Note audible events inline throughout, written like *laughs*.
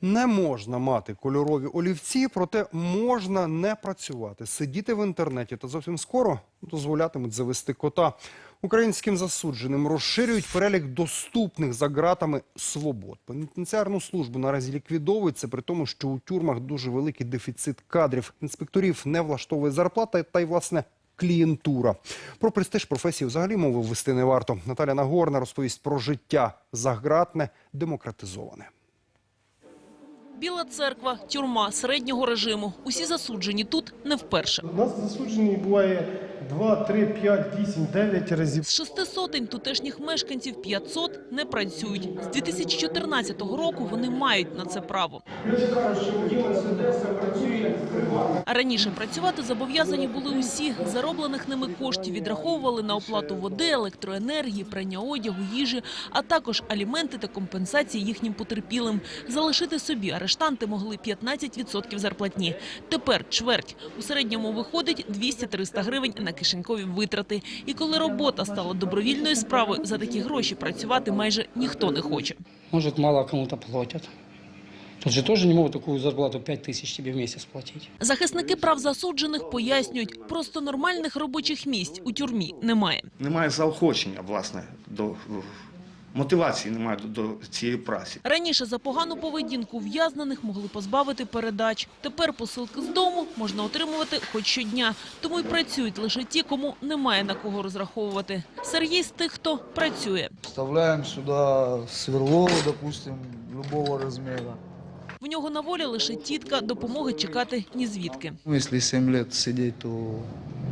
Не можна мати кольорові олівці, проте можна не працювати, сидіти в інтернеті та зовсім скоро дозволятимуть завести кота. Українським засудженим розширюють перелік доступних за ґратами свобод. Пенітенціарну службу наразі ліквідовують, це при тому, що у тюрмах дуже великий дефіцит кадрів. Інспекторів не влаштовує зарплата та й власне клієнтура. Про престиж професії взагалі мови ввести не варто. Наталя Нагорна розповість про життя загратне, демократизоване. Біла церква, тюрма середнього режиму. Усі засуджені тут не вперше. У нас засуджені буває 2, 3, 5, 8, 9 разів. З шести сотень тутешніх мешканців 500 не працюють. З 2014 року вони мають на це право. А раніше працювати зобов'язані були усі. Зароблених ними коштів відраховували на оплату води, електроенергії, прання одягу, їжі, а також аліменти та компенсації їхнім потерпілим. Залишити собі арештанти могли 15% зарплатні. Тепер чверть. У середньому виходить 200-300 гривень на кишенькові витрати. І коли робота стала добровільною справою, за такі гроші працювати майже ніхто не хоче. Может, мало кому-то платят. Тут же тоже не могут такую зарплату 5 тысяч тебе в месяц платить. Захисники прав засуджених пояснюють, просто нормальних робочих місць у тюрмі немає. Немає заохочення, власне, до мотивації немає до, до цієї праці. Раніше за погану поведінку ув'язнених могли позбавити передач. Тепер посилки з дому можна отримувати хоч щодня. Тому й працюють лише ті, кому немає на кого розраховувати. Сергій з тих, хто працює. Вставляем сюда сверло, допустим, любого размера. В нього на волі лише тітка, допомоги чекати ні звідки. Якщо сім 7 лет сидеть, то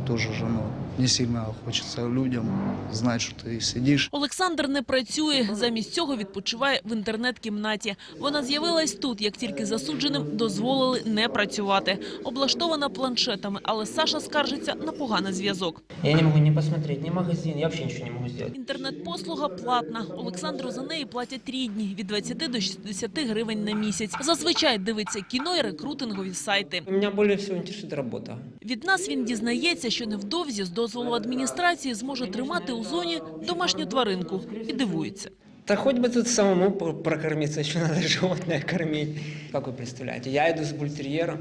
теж ну, не сильно хочется людям знать, что ты сидишь. Олександр не працює, замість цього відпочиває в інтернет-кімнаті. Вона з'явилась тут, як тільки засудженим дозволили не працювати. Облаштована планшетами, але Саша скаржиться на поганий зв'язок. Я не могу ни посмотреть, ни магазин, я вообще ничего не могу сделать. Інтернет-послуга платна. Олександру за неї платять рідні – від 20 до 60 гривень на місяць. Зазвичай дивиться кіно і рекрутингові сайти. Меня более всего интересует работа. Від нас він дізнається, що невдовзі з дозволу адміністрації зможе тримати у зоні домашню тваринку. І дивується. Да хоть бы тут самому по- прокормиться, еще надо животное кормить. Как вы представляете, я иду с бультерьером,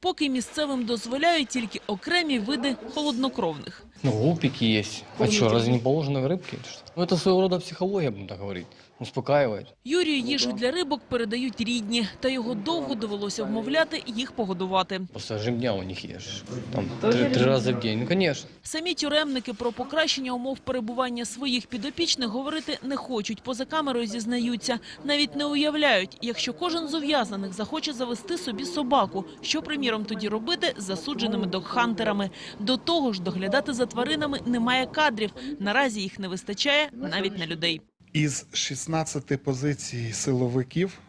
Поки місцевим дозволяють тільки окремі види холоднокровних. Ну, гупики есть. А что, разве не положено рыбки? или что? Ну, это своего рода психология, будем так говорить. Успокаивает. Юрію їжу для рибок передають рідні, та його довго довелося вмовляти їх погодувати. Просто режим дня у них ешь. Там три, три раза в день. Ну, конечно. Самі тюремники про покращення умов перебування своїх підопічних говорити не хочуть. Поза камерою зізнаються. Навіть не уявляють, якщо кожен з ув'язнених захоче завести собі собаку, що, приміром, тоді робити з засудженими догхантерами. До того ж, доглядати за тваринами немає кадрів. Наразі їх не вистачає навіть на людей. Із 16 позицій силовиків,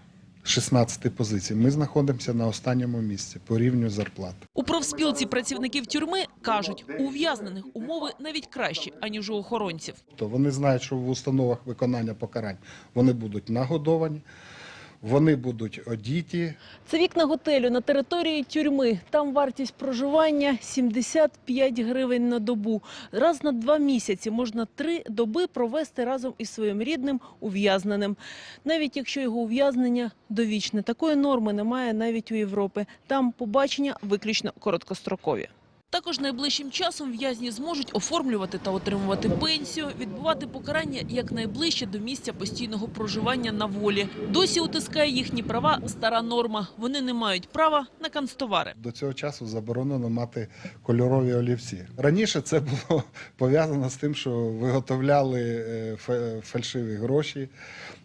16 позицій, ми знаходимося на останньому місці по рівню зарплат. У профспілці працівників тюрми кажуть, у ув'язнених умови навіть кращі, аніж у охоронців. То вони знають, що в установах виконання покарань вони будуть нагодовані, вони будуть одіті, Це вікна готелю на території тюрми. Там вартість проживання 75 гривень на добу. Раз на два місяці можна три доби провести разом із своїм рідним ув'язненим. Навіть якщо його ув'язнення довічне. Такої норми немає навіть у Європи. Там побачення виключно короткострокові. Також найближчим часом в'язні зможуть оформлювати та отримувати пенсію, відбувати покарання якнайближче до місця постійного проживання на волі. Досі утискає їхні права стара норма. Вони не мають права на канцтовари. До цього часу заборонено мати кольорові олівці. Раніше це було *laughs* пов'язано з тим, що виготовляли е, фальшиві гроші,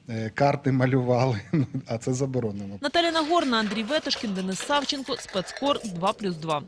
е, карти малювали, *laughs* а це заборонено. Наталя Нагорна, Андрій Ветошкін, Денис Савченко, Спецкор 2+,2.